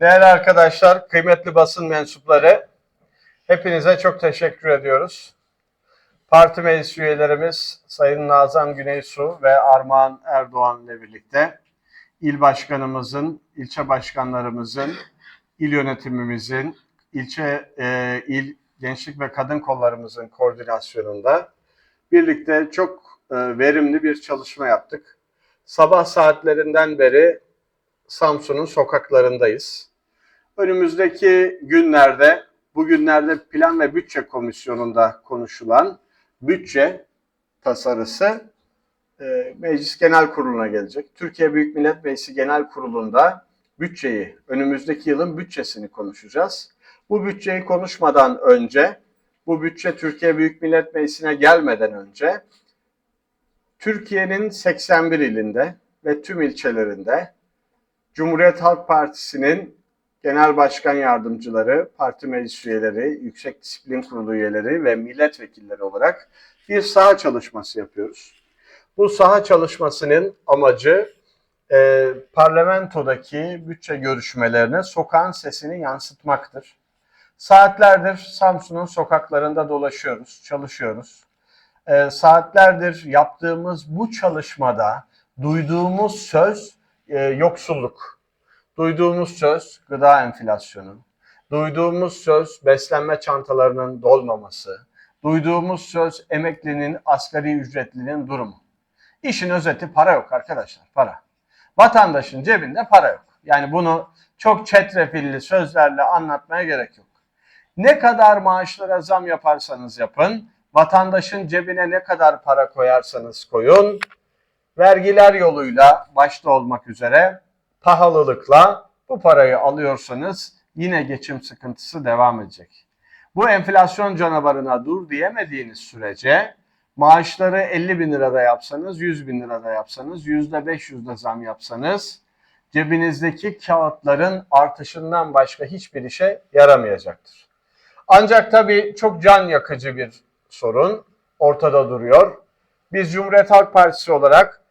Değerli arkadaşlar, kıymetli basın mensupları, hepinize çok teşekkür ediyoruz. Parti meclis üyelerimiz Sayın Nazan Güneysu ve Armağan Erdoğan ile birlikte il başkanımızın, ilçe başkanlarımızın, il yönetimimizin, ilçe e, il gençlik ve kadın kollarımızın koordinasyonunda birlikte çok e, verimli bir çalışma yaptık. Sabah saatlerinden beri Samsun'un sokaklarındayız. Önümüzdeki günlerde, bugünlerde Plan ve Bütçe Komisyonu'nda konuşulan bütçe tasarısı e, Meclis Genel Kurulu'na gelecek. Türkiye Büyük Millet Meclisi Genel Kurulu'nda bütçeyi, önümüzdeki yılın bütçesini konuşacağız. Bu bütçeyi konuşmadan önce, bu bütçe Türkiye Büyük Millet Meclisi'ne gelmeden önce Türkiye'nin 81 ilinde ve tüm ilçelerinde Cumhuriyet Halk Partisi'nin genel başkan yardımcıları, parti meclis üyeleri, yüksek disiplin kurulu üyeleri ve milletvekilleri olarak bir saha çalışması yapıyoruz. Bu saha çalışmasının amacı e, parlamentodaki bütçe görüşmelerine sokağın sesini yansıtmaktır. Saatlerdir Samsun'un sokaklarında dolaşıyoruz, çalışıyoruz. E, saatlerdir yaptığımız bu çalışmada duyduğumuz söz e, yoksulluk. Duyduğumuz söz gıda enflasyonu. Duyduğumuz söz beslenme çantalarının dolmaması. Duyduğumuz söz emeklinin, asgari ücretlinin durumu. İşin özeti para yok arkadaşlar, para. Vatandaşın cebinde para yok. Yani bunu çok çetrefilli sözlerle anlatmaya gerek yok. Ne kadar maaşlara zam yaparsanız yapın, vatandaşın cebine ne kadar para koyarsanız koyun, vergiler yoluyla başta olmak üzere pahalılıkla bu parayı alıyorsanız yine geçim sıkıntısı devam edecek. Bu enflasyon canavarına dur diyemediğiniz sürece maaşları 50 bin lirada yapsanız, 100 bin lirada yapsanız, yüzde 500 de zam yapsanız cebinizdeki kağıtların artışından başka hiçbir işe yaramayacaktır. Ancak tabii çok can yakıcı bir sorun ortada duruyor. Biz Cumhuriyet Halk Partisi olarak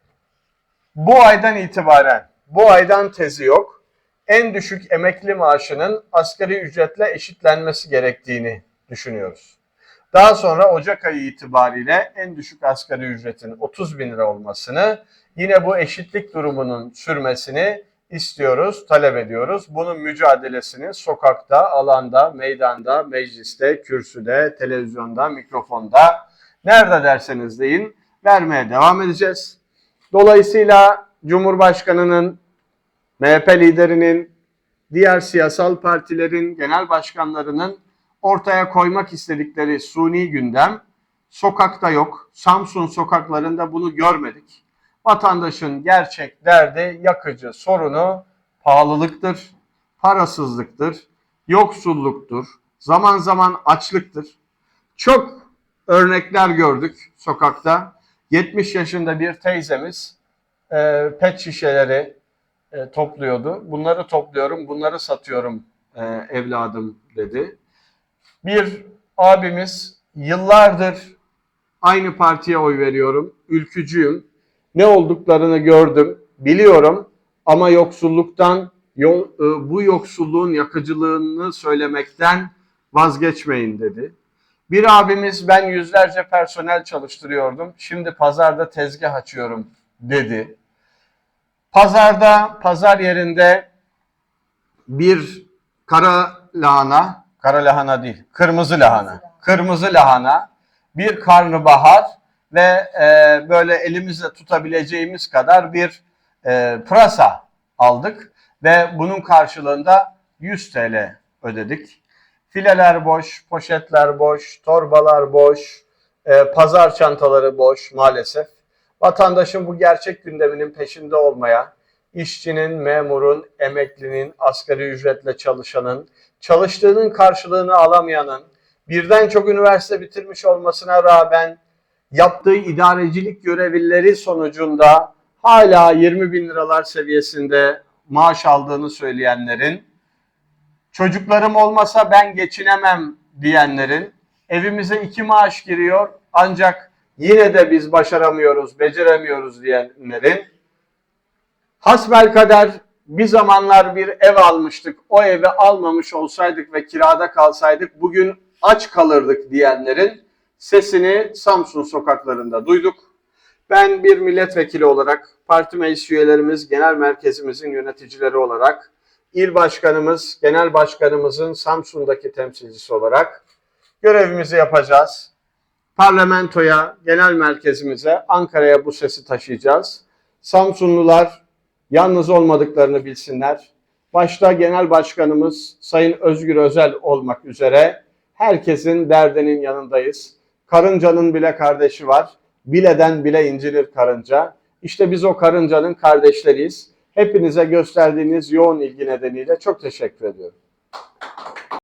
bu aydan itibaren, bu aydan tezi yok, en düşük emekli maaşının asgari ücretle eşitlenmesi gerektiğini düşünüyoruz. Daha sonra Ocak ayı itibariyle en düşük asgari ücretin 30 bin lira olmasını, yine bu eşitlik durumunun sürmesini istiyoruz, talep ediyoruz. Bunun mücadelesini sokakta, alanda, meydanda, mecliste, kürsüde, televizyonda, mikrofonda, nerede derseniz deyin vermeye devam edeceğiz. Dolayısıyla Cumhurbaşkanı'nın, MHP liderinin, diğer siyasal partilerin genel başkanlarının ortaya koymak istedikleri suni gündem sokakta yok. Samsun sokaklarında bunu görmedik. Vatandaşın gerçek derdi, yakıcı sorunu pahalılıktır, parasızlıktır, yoksulluktur, zaman zaman açlıktır. Çok örnekler gördük sokakta. 70 yaşında bir teyzemiz e, pet şişeleri e, topluyordu. Bunları topluyorum, bunları satıyorum e, evladım dedi. Bir abimiz yıllardır aynı partiye oy veriyorum, ülkücüyüm. Ne olduklarını gördüm, biliyorum ama yoksulluktan, e, bu yoksulluğun yakıcılığını söylemekten vazgeçmeyin dedi. Bir abimiz ben yüzlerce personel çalıştırıyordum. Şimdi pazarda tezgah açıyorum dedi. Pazarda, pazar yerinde bir kara lahana, kara lahana değil, kırmızı lahana, kırmızı lahana, bir karnabahar ve e, böyle elimizle tutabileceğimiz kadar bir e, pırasa aldık ve bunun karşılığında 100 TL ödedik. Fileler boş, poşetler boş, torbalar boş, e, pazar çantaları boş maalesef. Vatandaşın bu gerçek gündeminin peşinde olmaya, işçinin, memurun, emeklinin, asgari ücretle çalışanın, çalıştığının karşılığını alamayanın, birden çok üniversite bitirmiş olmasına rağmen yaptığı idarecilik görevlileri sonucunda hala 20 bin liralar seviyesinde maaş aldığını söyleyenlerin, çocuklarım olmasa ben geçinemem diyenlerin, evimize iki maaş giriyor ancak yine de biz başaramıyoruz, beceremiyoruz diyenlerin, hasbelkader bir zamanlar bir ev almıştık. O evi almamış olsaydık ve kirada kalsaydık bugün aç kalırdık diyenlerin sesini Samsun sokaklarında duyduk. Ben bir milletvekili olarak, parti meclis üyelerimiz, genel merkezimizin yöneticileri olarak, il başkanımız, genel başkanımızın Samsun'daki temsilcisi olarak görevimizi yapacağız. Parlamentoya, genel merkezimize, Ankara'ya bu sesi taşıyacağız. Samsunlular yalnız olmadıklarını bilsinler. Başta genel başkanımız Sayın Özgür Özel olmak üzere herkesin derdinin yanındayız. Karıncanın bile kardeşi var. Bileden bile incilir karınca. İşte biz o karıncanın kardeşleriyiz. Hepinize gösterdiğiniz yoğun ilgi nedeniyle çok teşekkür ediyorum.